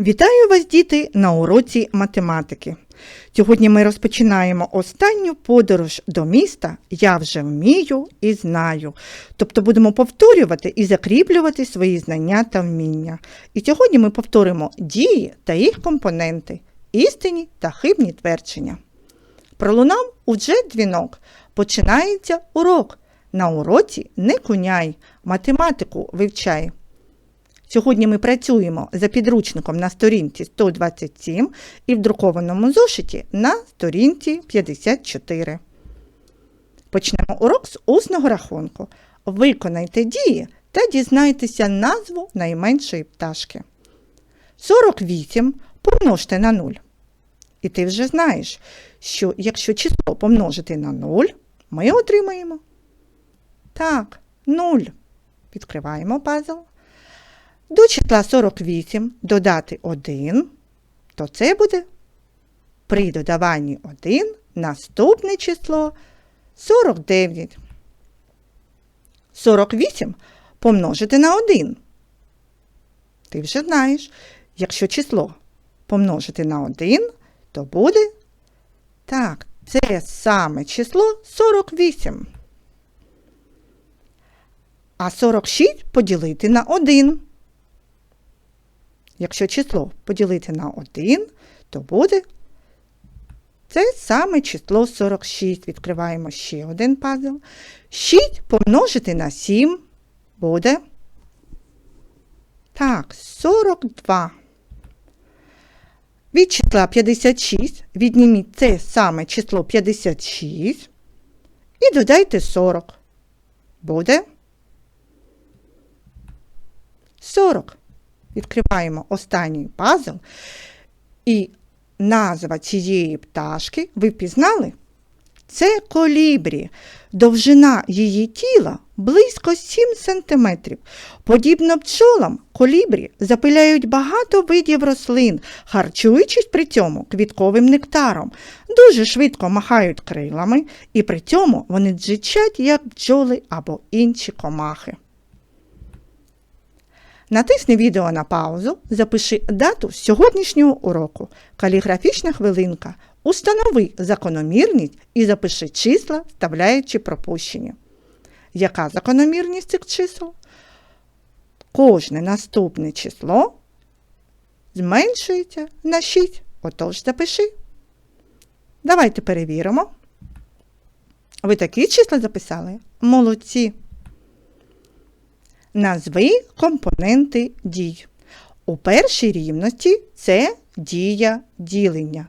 Вітаю вас, діти, на уроці математики. Сьогодні ми розпочинаємо останню подорож до міста Я вже вмію і знаю. Тобто будемо повторювати і закріплювати свої знання та вміння. І сьогодні ми повторимо дії та їх компоненти, істинні та хибні твердження. Пролунав уже дзвінок. Починається урок. На уроці не куняй, математику вивчай. Сьогодні ми працюємо за підручником на сторінці 127 і в друкованому зошиті на сторінці 54. Почнемо урок з усного рахунку. Виконайте дії та дізнайтеся назву найменшої пташки. 48 помножте на 0. І ти вже знаєш, що якщо число помножити на 0, ми отримаємо. Так, 0. Відкриваємо пазл. До числа 48 додати 1, то це буде при додаванні 1 наступне число 49. 48 помножити на 1. Ти вже знаєш, якщо число помножити на 1, то буде так, це саме число 48. А 46 поділити на 1. Якщо число поділити на 1, то буде це саме число 46. Відкриваємо ще один пазл. 6 помножити на 7 буде. Так, 42. Від числа 56 відніміть це саме число 56 і додайте 40. Буде 40. Відкриваємо останній пазл. І назва цієї пташки, ви пізнали? Це колібрі. Довжина її тіла близько 7 см. Подібно пчолам, колібрі запиляють багато видів рослин, харчуючись при цьому квітковим нектаром. Дуже швидко махають крилами, і при цьому вони джичать, як бджоли або інші комахи. Натисни відео на паузу, запиши дату сьогоднішнього уроку, каліграфічна хвилинка, установи закономірність і запиши числа, вставляючи пропущення. Яка закономірність цих чисел? Кожне наступне число зменшується на 6. Отож запиши. Давайте перевіримо. Ви такі числа записали? Молодці. Назви компоненти дій. У першій рівності це дія ділення.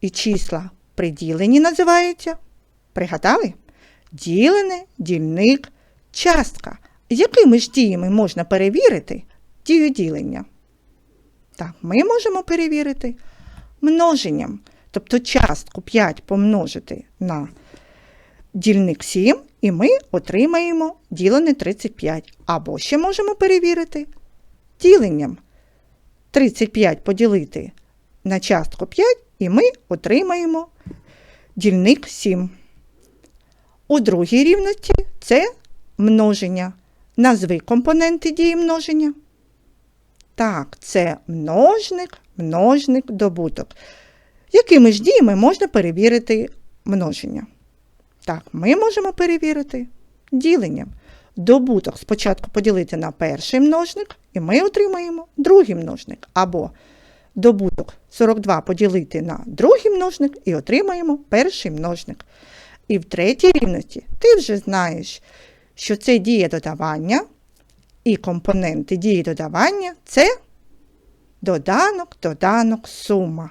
І числа при діленні називаються. Пригадали? Ділене, дільник, частка. Якими ж діями можна перевірити дію ділення? Так, ми можемо перевірити множенням. Тобто частку 5 помножити на дільник 7, і ми отримаємо ділене 35. Або ще можемо перевірити діленням 35 поділити на частку 5, і ми отримаємо дільник 7. У другій рівності це множення. Назви компоненти дії множення. Так, це множник, множник, добуток. Якими ж діями можна перевірити множення? Так, ми можемо перевірити діленням. Добуток спочатку поділити на перший множник, і ми отримаємо другий множник. Або добуток 42 поділити на другий множник і отримаємо перший множник. І в третій рівності ти вже знаєш, що це дія додавання, і компоненти дії додавання це доданок, доданок, сума.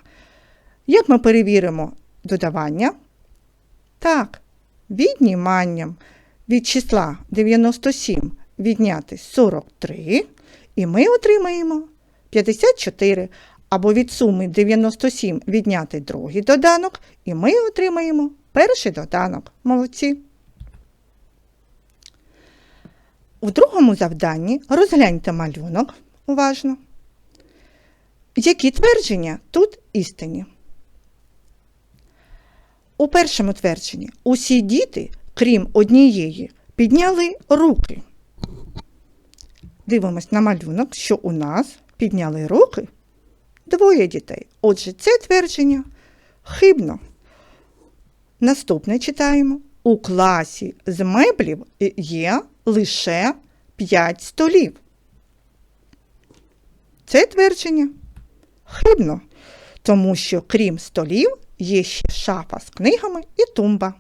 Як ми перевіримо додавання? Так, відніманням від числа 97 відняти 43, і ми отримаємо 54. Або від суми 97 відняти другий доданок, і ми отримаємо перший доданок. Молодці. У другому завданні розгляньте малюнок уважно. Які твердження тут істинні? У першому твердженні усі діти, крім однієї, підняли руки. Дивимось на малюнок, що у нас підняли руки двоє дітей. Отже, це твердження хибно. Наступне читаємо. У класі з меблів є лише 5 столів. Це твердження хибно, тому що крім столів є ще шафа з книгами і тумба.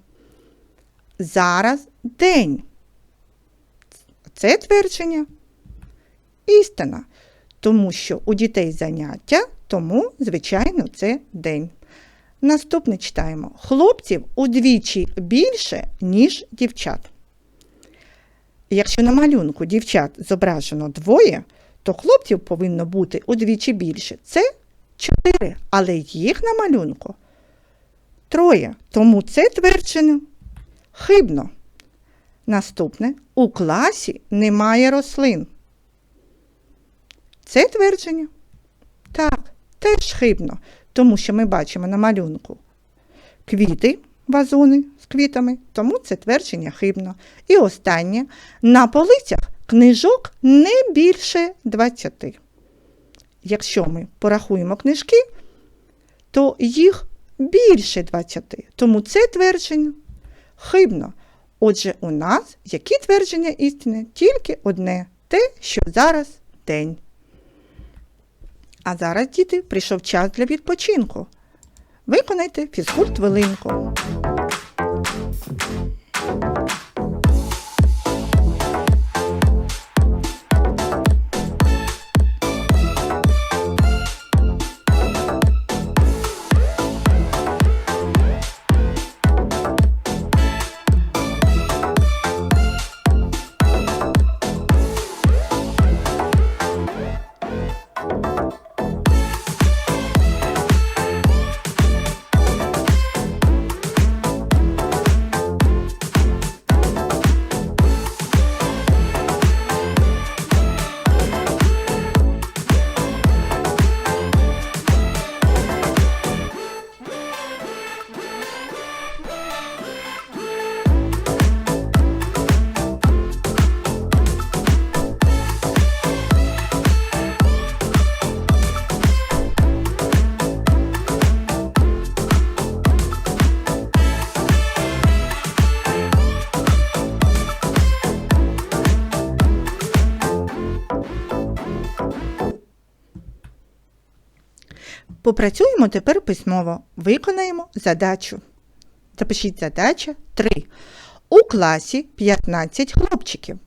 Зараз день. Це твердження істина, тому що у дітей заняття, тому, звичайно, це день. Наступне читаємо. Хлопців удвічі більше, ніж дівчат. Якщо на малюнку дівчат зображено двоє, то хлопців повинно бути удвічі більше. Це чотири, але їх на малюнку троє. Тому це твердження хибно. Наступне у класі немає рослин. Це твердження? Так, теж хибно, тому що ми бачимо на малюнку квіти, вазони з квітами, тому це твердження хибно. І останнє на полицях книжок не більше 20. Якщо ми порахуємо книжки, то їх більше 20. Тому це твердження хибно. Отже, у нас які твердження істини? Тільки одне те, що зараз день. А зараз, діти, прийшов час для відпочинку. Виконайте фізкульт хвилинку. Попрацюємо тепер письмово. Виконаємо задачу. Запишіть задача 3. У класі 15 хлопчиків,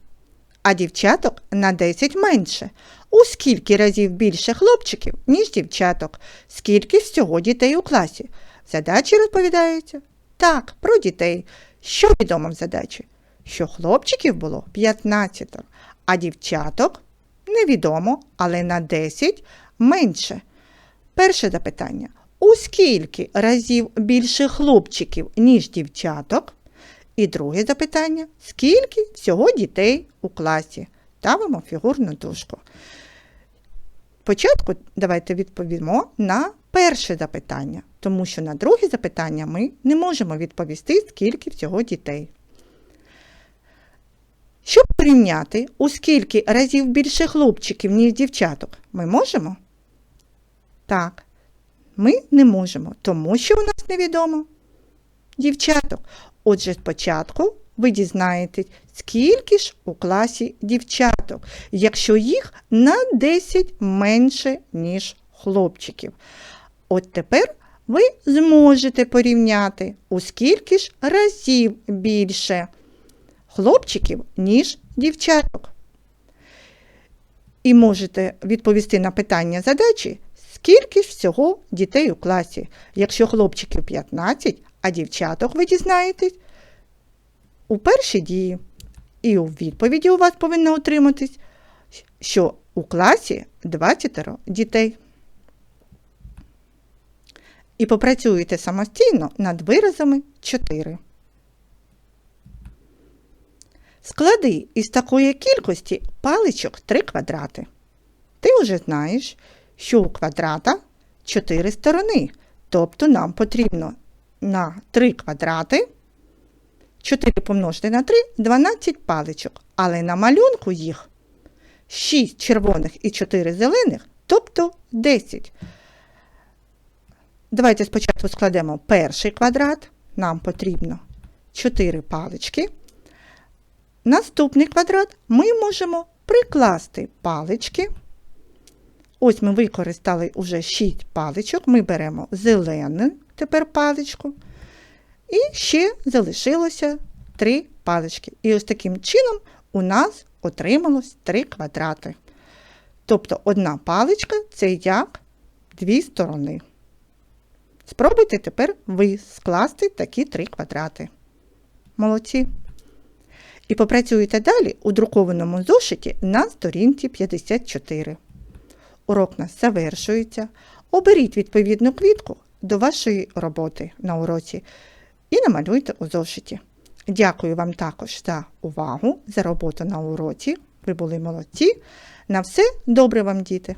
а дівчаток на 10 менше. У скільки разів більше хлопчиків, ніж дівчаток? Скільки всього дітей у класі? Задачі розповідається так, про дітей. Що відомо в задачі? Що хлопчиків було 15, а дівчаток невідомо, але на 10 менше. Перше запитання. У скільки разів більше хлопчиків, ніж дівчаток? І друге запитання. Скільки всього дітей у класі? Ставимо фігурну дужку. Спочатку давайте відповімо на перше запитання, тому що на друге запитання ми не можемо відповісти, скільки всього дітей. Щоб порівняти, у скільки разів більше хлопчиків, ніж дівчаток, ми можемо? Так, ми не можемо, тому що у нас невідомо дівчаток. Отже, спочатку ви дізнаєтесь, скільки ж у класі дівчаток, якщо їх на 10 менше, ніж хлопчиків. От тепер ви зможете порівняти, у скільки ж разів більше хлопчиків, ніж дівчаток. І можете відповісти на питання задачі, ж всього дітей у класі. Якщо хлопчиків 15, а дівчаток ви дізнаєтесь у першій дії. І у відповіді у вас повинно отриматись, що у класі 20 дітей. І попрацюєте самостійно над виразами 4. Склади із такої кількості паличок 3 квадрати. Ти вже знаєш, що у квадрата 4 сторони. Тобто нам потрібно на 3 квадрати 4 помножити на 3 12 паличок. Але на малюнку їх 6 червоних і 4 зелених, тобто 10. Давайте спочатку складемо перший квадрат. Нам потрібно 4 палички. Наступний квадрат ми можемо прикласти палички. Ось ми використали вже 6 паличок. Ми беремо зелену тепер паличку. І ще залишилося 3 палички. І ось таким чином у нас отрималось 3 квадрати. Тобто одна паличка це як дві сторони. Спробуйте тепер ви скласти такі три квадрати. Молодці. І попрацюйте далі у друкованому зошиті на сторінці 54. Урок у нас завершується. Оберіть відповідну квітку до вашої роботи на уроці і намалюйте у зошиті. Дякую вам також за увагу, за роботу на уроці. Ви були молодці. На все добре вам, діти!